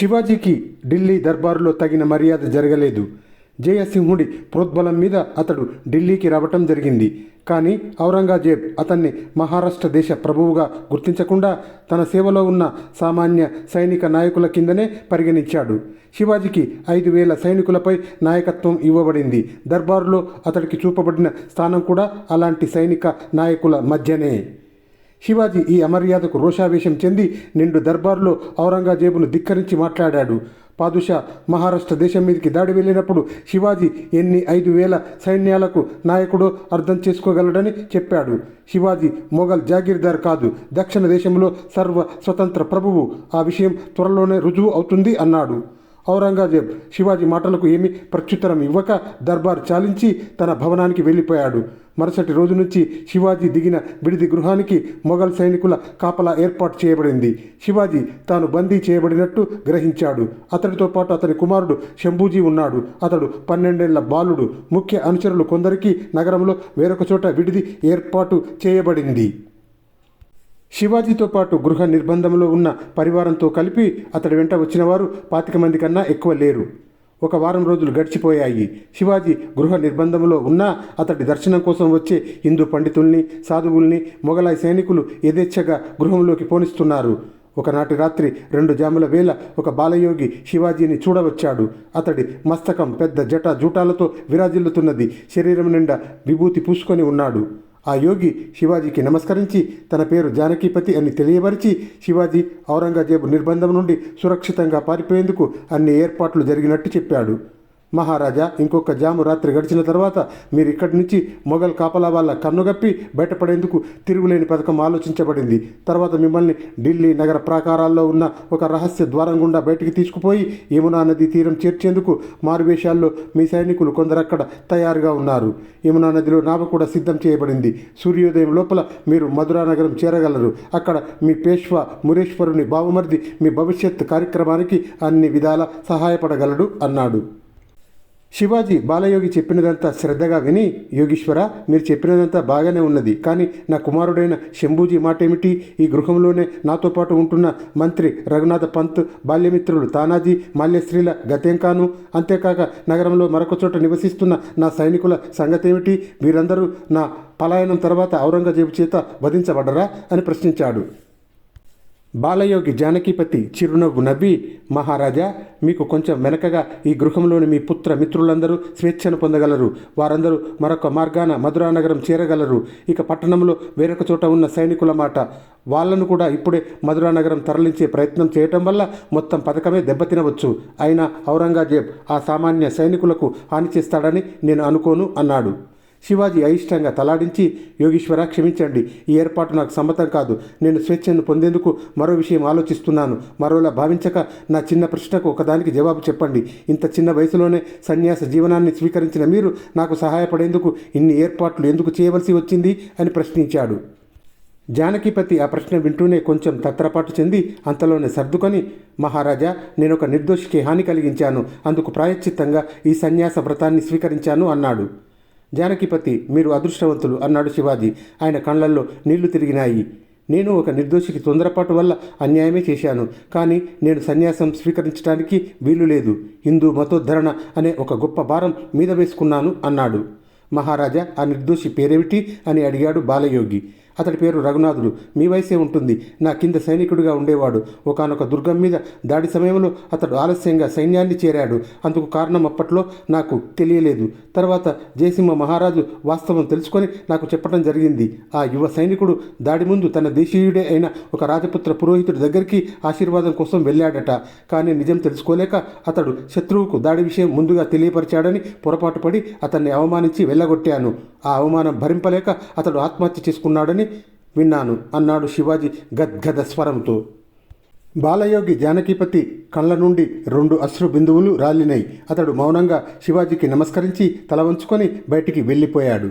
శివాజీకి ఢిల్లీ దర్బారులో తగిన మర్యాద జరగలేదు. జయసింహుడి ప్రోద్బలం మీద అతడు ఢిల్లీకి రావటం జరిగింది. కానీ ఔరంగజేబ్ అతన్ని మహారాష్ట్ర దేశ ప్రభువుగా గుర్తించకుండా తన సేవలో ఉన్న సామాన్య సైనిక నాయకుల కిందనే పరిగణించాడు. శివాజీకి ఐదు వేల సైనికులపై నాయకత్వం ఇవ్వబడింది. దర్బారులో అతడికి చూపబడిన స్థానం కూడా అలాంటి సైనిక నాయకుల మధ్యనే. శివాజీ ఈ అమర్యాదకు రోషావేశం చెంది నిండు దర్బారులో ఔరంగజేబును ధిక్కరించి మాట్లాడాడు. పాదుషా మహారాష్ట్ర దేశం మీదకి దాడి వెళ్ళినప్పుడు శివాజీ ఎన్ని ఐదు వేల సైన్యాలకు నాయకుడో అర్థం చేసుకోగలడని చెప్పాడు. శివాజీ మొఘల్ జాగీర్దార్ కాదు దక్షిణ దేశంలో సర్వ స్వతంత్ర ప్రభువు. ఆ విషయం త్వరలోనే రుజువు అవుతుంది అన్నాడు. ఔరంగజేబ్ శివాజీ మాటలకు ఏమీ ప్రత్యుత్తరం ఇవ్వక దర్బార్ చాలించి తన భవనానికి వెళ్ళిపోయాడు. మరుసటి రోజు నుంచి శివాజీ దిగిన విడిది గృహానికి మొఘల్ సైనికుల కాపలా ఏర్పాటు చేయబడింది. శివాజీ తాను బందీ చేయబడినట్టు గ్రహించాడు. అతడితో పాటు అతని కుమారుడు శంభూజీ ఉన్నాడు. అతడు పన్నెండేళ్ళ బాలుడు. ముఖ్య అనుచరులు కొందరికి నగరంలో వేరొక చోట విడిది ఏర్పాటు చేయబడింది. శివాజీతో పాటు గృహ నిర్బంధంలో ఉన్న పరివారంతో కలిపి అతడి వెంట వచ్చిన వారు పాతిక మంది కన్నా ఎక్కువ లేరు. ఒక వారం రోజులు గడిచిపోయాయి. శివాజీ గృహ నిర్బంధంలో ఉన్నా అతడి దర్శనం కోసం వచ్చే హిందూ పండితుల్ని సాధువుల్ని మొఘలాయి సైనికులు యథేచ్ఛగా గృహంలోకి పోనిస్తున్నారు. ఒకనాటి రాత్రి రెండు జాముల వేళ ఒక బాలయోగి శివాజీని చూడవచ్చాడు. అతడి మస్తకం పెద్ద జట జూటాలతో విరాజిల్లుతున్నది. శరీరం నిండా విభూతి పూసుకొని ఉన్నాడు. ఆ యోగి శివాజీకి నమస్కరించి తన పేరు జానకీపతి అని తెలియపరిచి శివాజీ ఔరంగజేబు నిర్బంధం నుండి సురక్షితంగా పారిపోయేందుకు అన్ని ఏర్పాట్లు జరిగినట్టు చెప్పాడు. మహారాజా ఇంకొక జాము రాత్రి గడిచిన తర్వాత మీరు ఇక్కడి నుంచి మొఘల్ కాపలా వాళ్ళ కన్నుగప్పి బయటపడేందుకు తిరుగులేని పథకం ఆలోచించబడింది. తర్వాత మిమ్మల్ని ఢిల్లీ నగర ప్రాకారాల్లో ఉన్న ఒక రహస్య ద్వారం గుండా బయటికి తీసుకుపోయి యమునా నది తీరం చేర్చేందుకు మారువేషాల్లో మీ సైనికులు కొందరు అక్కడ తయారుగా ఉన్నారు. యమునా నదిలో నావ కూడా సిద్ధం చేయబడింది. సూర్యోదయం లోపల మీరు మధురా నగరం చేరగలరు. అక్కడ మీ పేష్వా మురేశ్వరుని బావమరిది మీ భవిష్యత్ కార్యక్రమానికి అన్ని విధాల సహాయపడగలడు అన్నాడు. శివాజీ బాలయోగి చెప్పినదంతా శ్రద్ధగా విని యోగీశ్వర మీరు చెప్పినదంతా బాగానే ఉన్నది. కానీ నా కుమారుడైన శంభూజీ మాట ఏమిటి ఈ గృహంలోనే నాతో పాటు ఉంటున్న మంత్రి రఘునాథ పంత్ బాల్యమిత్రులు తానాజీ మాల్యశ్రీల గతేంకాను అంతేకాక నగరంలో మరొక చోట నివసిస్తున్న నా సైనికుల సంగతేమిటి? వీరందరూ నా పలాయనం తర్వాత ఔరంగజేబు చేత వధించబడరా అని ప్రశ్నించాడు. బాలయోగి జానకీపతి చిరునవ్వు నవ్వి మహారాజా మీకు కొంచెం వెనకగా ఈ గృహంలోని మీ పుత్ర మిత్రులందరూ స్వేచ్ఛను పొందగలరు. వారందరూ మరొక మార్గాన మధురానగరం చేరగలరు. ఇక పట్టణంలో వేరొక చోట ఉన్న సైనికుల మాట. వాళ్ళను కూడా ఇప్పుడే మధురానగరం తరలించే ప్రయత్నం చేయటం వల్ల మొత్తం పథకమే దెబ్బతినవచ్చు. అయినా ఔరంగజేబ్ ఆ సామాన్య సైనికులకు హాని చేస్తాడని నేను అనుకోను అన్నాడు. శివాజీ అయిష్టంగా తలాడించి యోగీశ్వర క్షమించండి. ఈ ఏర్పాటు నాకు సమ్మతం కాదు. నేను స్వేచ్ఛను పొందేందుకు మరో విషయం ఆలోచిస్తున్నాను. మరోలా భావించక నా చిన్న ప్రశ్నకు ఒకదానికి జవాబు చెప్పండి. ఇంత చిన్న వయసులోనే సన్యాస జీవనాన్ని స్వీకరించిన మీరు నాకు సహాయపడేందుకు ఇన్ని ఏర్పాట్లు ఎందుకు చేయవలసి వచ్చింది? అని ప్రశ్నించాడు. జానకిపతి ఆ ప్రశ్న వింటూనే కొంచెం తత్రపాటు చెంది అంతలోనే సర్దుకొని మహారాజా నేను ఒక నిర్దోషికి హాని కలిగించాను. అందుకు ప్రాయశ్చిత్తంగా ఈ సన్యాస వ్రతాన్ని స్వీకరించాను అన్నాడు. జానకిపతి మీరు అదృష్టవంతులు అన్నాడు శివాజీ. ఆయన కళ్ళల్లో నీళ్ళు తిరిగినాయి. నేను ఒక నిర్దోషికి తొందరపాటు వల్ల అన్యాయమే చేశాను. కానీ నేను సన్యాసం స్వీకరించడానికి వీలు లేదు. హిందూ మతోద్ధరణ అనే ఒక గొప్ప భారం మీద వేసుకున్నాను అన్నాడు. మహారాజా ఆ నిర్దోషి పేరేమిటి అని అడిగాడు బాలయోగి. అతడి పేరు రఘునాథుడు. మీ వయసే ఉంటుంది. నా కింద సైనికుడిగా ఉండేవాడు. ఒకనొక దుర్గం మీద దాడి సమయంలో అతడు ఆలస్యంగా సైన్యాన్ని చేరాడు. అందుకు కారణం అప్పట్లో నాకు తెలియలేదు. తర్వాత జయసింహ మహారాజు వాస్తవం తెలుసుకొని నాకు చెప్పడం జరిగింది. ఆ యువ సైనికుడు దాడి ముందు తన దేశీయుడే అయిన ఒక రాజపుత్ర పురోహితుడి దగ్గరికి ఆశీర్వాదం కోసం వెళ్ళాడట. కానీ నిజం తెలుసుకోలేక అతడు శత్రువుకు దాడి విషయం ముందుగా తెలియపరిచాడని పొరపాటు పడి అతన్ని అవమానించి వెళ్ళగొట్టాను. ఆ అవమానం భరింపలేక అతడు ఆత్మహత్య చేసుకున్నాడని విన్నాను అన్నాడు శివాజీ గద్గద స్వరంతో. బాలయోగి జానకీపతి కళ్ళ నుండి రెండు అశ్రు బిందువులు రాలినాయి అతడు మౌనంగా శివాజీకి నమస్కరించి తల వంచుకొని బయటికి వెళ్ళిపోయాడు.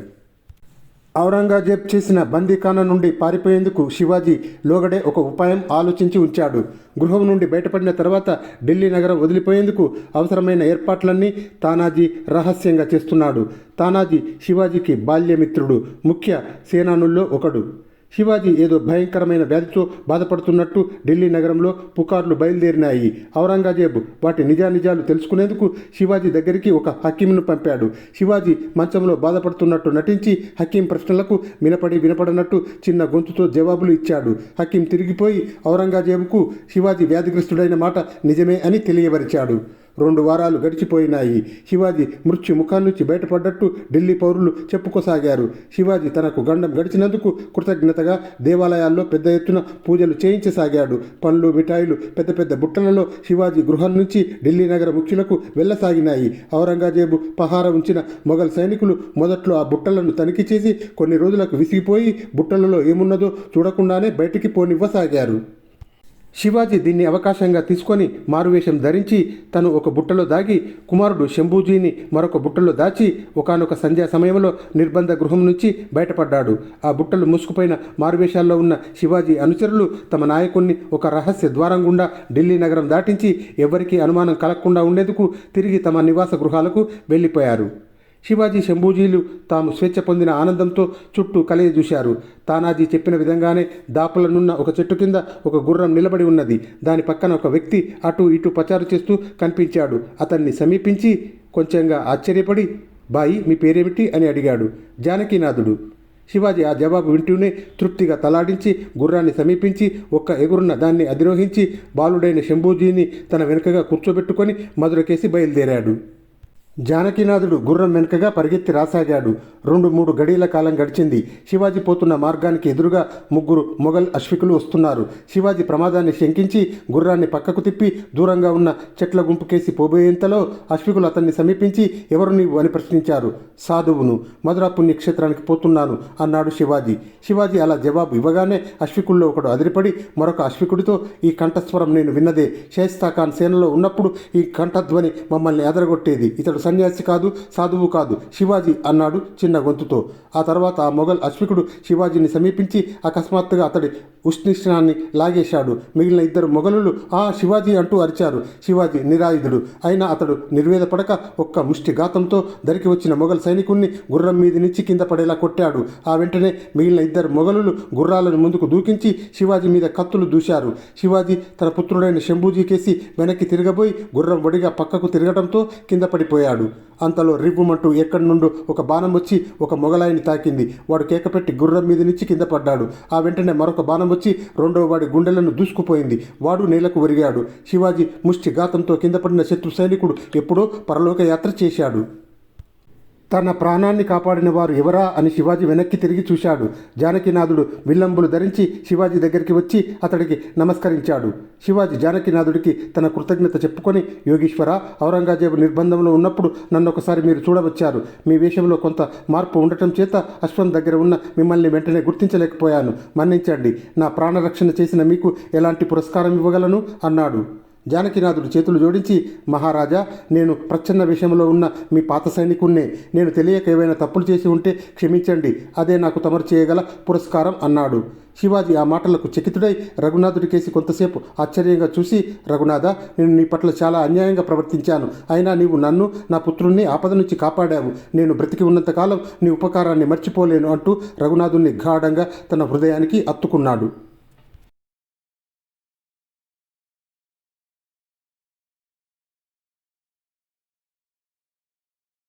ఔరంగజేబ్ చేసిన బందీఖానా నుండి పారిపోయేందుకు శివాజీ లోగడే ఒక ఉపాయం ఆలోచించి ఉంచాడు. గృహం నుండి బయటపడిన తర్వాత ఢిల్లీ నగరం వదిలిపోయేందుకు అవసరమైన ఏర్పాట్లన్నీ తానాజీ రహస్యంగా చేస్తున్నాడు. తానాజీ శివాజీకి బాల్యమిత్రుడు ముఖ్య సేనానుల్లో ఒకడు. శివాజీ ఏదో భయంకరమైన వ్యాధితో బాధపడుతున్నట్టు ఢిల్లీ నగరంలో పుకార్లు బయలుదేరినాయి. ఔరంగజేబ్ వాటి నిజానిజాలు తెలుసుకునేందుకు శివాజీ దగ్గరికి ఒక హకీంను పంపాడు. శివాజీ మంచంలో బాధపడుతున్నట్టు నటించి హకీం ప్రశ్నలకు వినపడి వినపడనట్టు చిన్న గొంతుతో జవాబులు ఇచ్చాడు. హకీం తిరిగిపోయి ఔరంగజేబుకు శివాజీ వ్యాధిగ్రస్తుడైన మాట నిజమే అని తెలియవరిచాడు. రెండు వారాలు గడిచిపోయినాయి. శివాజీ మృత్యు ముఖం నుంచి బయటపడ్డట్టు ఢిల్లీ పౌరులు చెప్పుకోసాగారు. శివాజీ తనకు గండం గడిచినందుకు కృతజ్ఞతగా దేవాలయాల్లో పెద్ద ఎత్తున పూజలు చేయించసాగాడు. పండ్లు మిఠాయిలు పెద్ద పెద్ద బుట్టలలో శివాజీ గృహం నుంచి ఢిల్లీ నగర ముఖ్యులకు వెళ్ళసాగినాయి. ఔరంగజేబు పహార ఉంచిన మొఘల్ సైనికులు మొదట్లో ఆ బుట్టలను తనిఖీ చేసి కొన్ని రోజులకు విసిగిపోయి బుట్టలలో ఏమున్నదో చూడకుండానే బయటికి పోనివ్వసాగారు. శివాజీ దీన్ని అవకాశంగా తీసుకొని మారువేషం ధరించి తను ఒక బుట్టలో దాగి కుమారుడు శంభూజీని మరొక బుట్టలో దాచి ఒకానొక సంధ్యా సమయంలో నిర్బంధ గృహం నుంచి బయటపడ్డాడు. ఆ బుట్టలు మూసుకుపోయిన మారువేషాల్లో ఉన్న శివాజీ అనుచరులు తమ నాయకుణ్ణి ఒక రహస్య ద్వారం గుండా ఢిల్లీ నగరం దాటించి ఎవరికీ అనుమానం కలగకుండా ఉండేందుకు తిరిగి తమ నివాస గృహాలకు వెళ్ళిపోయారు. శివాజీ శంభూజీలు తాము స్వేచ్ఛ పొందిన ఆనందంతో చుట్టూ కలయి చూశారు. తానాజీ చెప్పిన విధంగానే దాపులనున్న ఒక చెట్టు కింద ఒక గుర్రం నిలబడి ఉన్నది. దాని పక్కన ఒక వ్యక్తి అటు ఇటు పచారు చేస్తూ కనిపించాడు. అతన్ని సమీపించి కొంచెంగా ఆశ్చర్యపడి బాయి మీ పేరేమిటి? అని అడిగాడు. జానకీనాథుడు. శివాజీ ఆ జవాబు వింటూనే తృప్తిగా తలాడించి గుర్రాన్ని సమీపించి ఒక్క ఎగురున్న దాన్ని అధిరోహించి బాలుడైన శంభూజీని తన వెనుకగా కూర్చోబెట్టుకొని మధురకేసి బయలుదేరాడు. జానకీనాథుడు గుర్రం వెనుకగా పరిగెత్తి రాసాగాడు. రెండు మూడు గడీల కాలం గడిచింది. శివాజీ పోతున్న మార్గానికి ఎదురుగా ముగ్గురు మొఘల్ అశ్వికులు వస్తున్నారు. శివాజీ ప్రమాదాన్ని శంకించి గుర్రాన్ని పక్కకు తిప్పి దూరంగా ఉన్న చెట్ల గుంపుకేసి పోబోయేంతలో అశ్వికులు అతన్ని సమీపించి ఎవరు నీవు అని ప్రశ్నించారు. సాధువును మధురా పుణ్యక్షేత్రానికి పోతున్నాను అన్నాడు శివాజీ. శివాజీ అలా జవాబు ఇవ్వగానే అశ్వికుల్లో ఒకడు అదిరిపడి మరొక అశ్వికుడితో ఈ కంఠస్వరం నేను విన్నదే. షేస్తా ఖాన్ సేనలో ఉన్నప్పుడు ఈ కంఠధ్వని మమ్మల్ని ఎదరగొట్టేది. ఇతడు సన్యాసి కాదు సాధువు కాదు శివాజీ అన్నాడు చిన్న గొంతుతో. ఆ తర్వాత ఆ మొఘల్ అశ్వికుడు శివాజీని సమీపించి అకస్మాత్తుగా అతడి ఉష్ణిష్ణాన్ని లాగేశాడు. మిగిలిన ఇద్దరు మొఘలులు ఆ శివాజీ అంటూ అరిచారు. శివాజీ నిరాయుధుడు. అయినా అతడు నిర్వేదపడక ఒక్క ముష్టి ఘాతంతో దరికి వచ్చిన మొఘల్ సైనికుణ్ణి గుర్రం మీది నుంచి కింద పడేలా కొట్టాడు. ఆ వెంటనే మిగిలిన ఇద్దరు మొఘలులు గుర్రాలను ముందుకు దూకించి శివాజీ మీద కత్తులు దూశారు. శివాజీ తన పుత్రుడైన శంభూజీకేసి వెనక్కి తిరగబోయి గుర్రం వడిగా పక్కకు తిరగడంతో కింద పడిపోయాడు. అంతలో రివ్వుమంటూ ఎక్కడి నుండో ఒక బాణం వచ్చి ఒక మొగలాయిని తాకింది. వాడు కేకపెట్టి గుర్రం మీద నుంచి కింద పడ్డాడు. ఆ వెంటనే మరొక బాణం వచ్చి రెండవ వాడి గుండెలను దూసుకుపోయింది. వాడు నేలకు ఒరిగాడు. శివాజీ ముష్టి ఘాతంతో కింద పడిన శత్రు సైనికుడు ఎప్పుడో పరలోక యాత్ర చేశాడు. తన ప్రాణాన్ని కాపాడిన వారు ఎవరా అని శివాజీ వెనక్కి తిరిగి చూశాడు. జానకినాథుడు విల్లంబులు ధరించి శివాజీ దగ్గరికి వచ్చి అతడికి నమస్కరించాడు. శివాజీ జానకినాథుడికి తన కృతజ్ఞత చెప్పుకొని యోగీశ్వర ఔరంగజేబు నిర్బంధంలో ఉన్నప్పుడు నన్ను ఒకసారి మీరు చూడవచ్చారు. మీ వేషంలో కొంత మార్పు ఉండటం చేత అశ్వం దగ్గర ఉన్న మిమ్మల్ని వెంటనే గుర్తించలేకపోయాను. మన్నించండి. నా ప్రాణరక్షణ చేసిన మీకు ఎలాంటి పురస్కారం ఇవ్వగలను? అన్నాడు. జానకినాథుడు చేతులు జోడించి మహారాజా నేను ప్రచ్ఛన్న విషయంలో ఉన్న మీ పాత సైనికున్నే నేను తెలియక ఏవైనా తప్పులు చేసి ఉంటే క్షమించండి. అదే నాకు తమరు చేయగల పురస్కారం అన్నాడు. శివాజీ ఆ మాటలకు చకితుడై రఘునాథుడి కేసి కొంతసేపు ఆశ్చర్యంగా చూసి రఘునాథ నేను నీ పట్ల చాలా అన్యాయంగా ప్రవర్తించాను. అయినా నీవు నన్ను నా పుత్రుణ్ణి ఆపద నుంచి కాపాడావు. నేను బ్రతికి ఉన్నంతకాలం నీ ఉపకారాన్ని మర్చిపోలేను అంటూ రఘునాథుణ్ణి గాఢంగా తన హృదయానికి అత్తుకున్నాడు.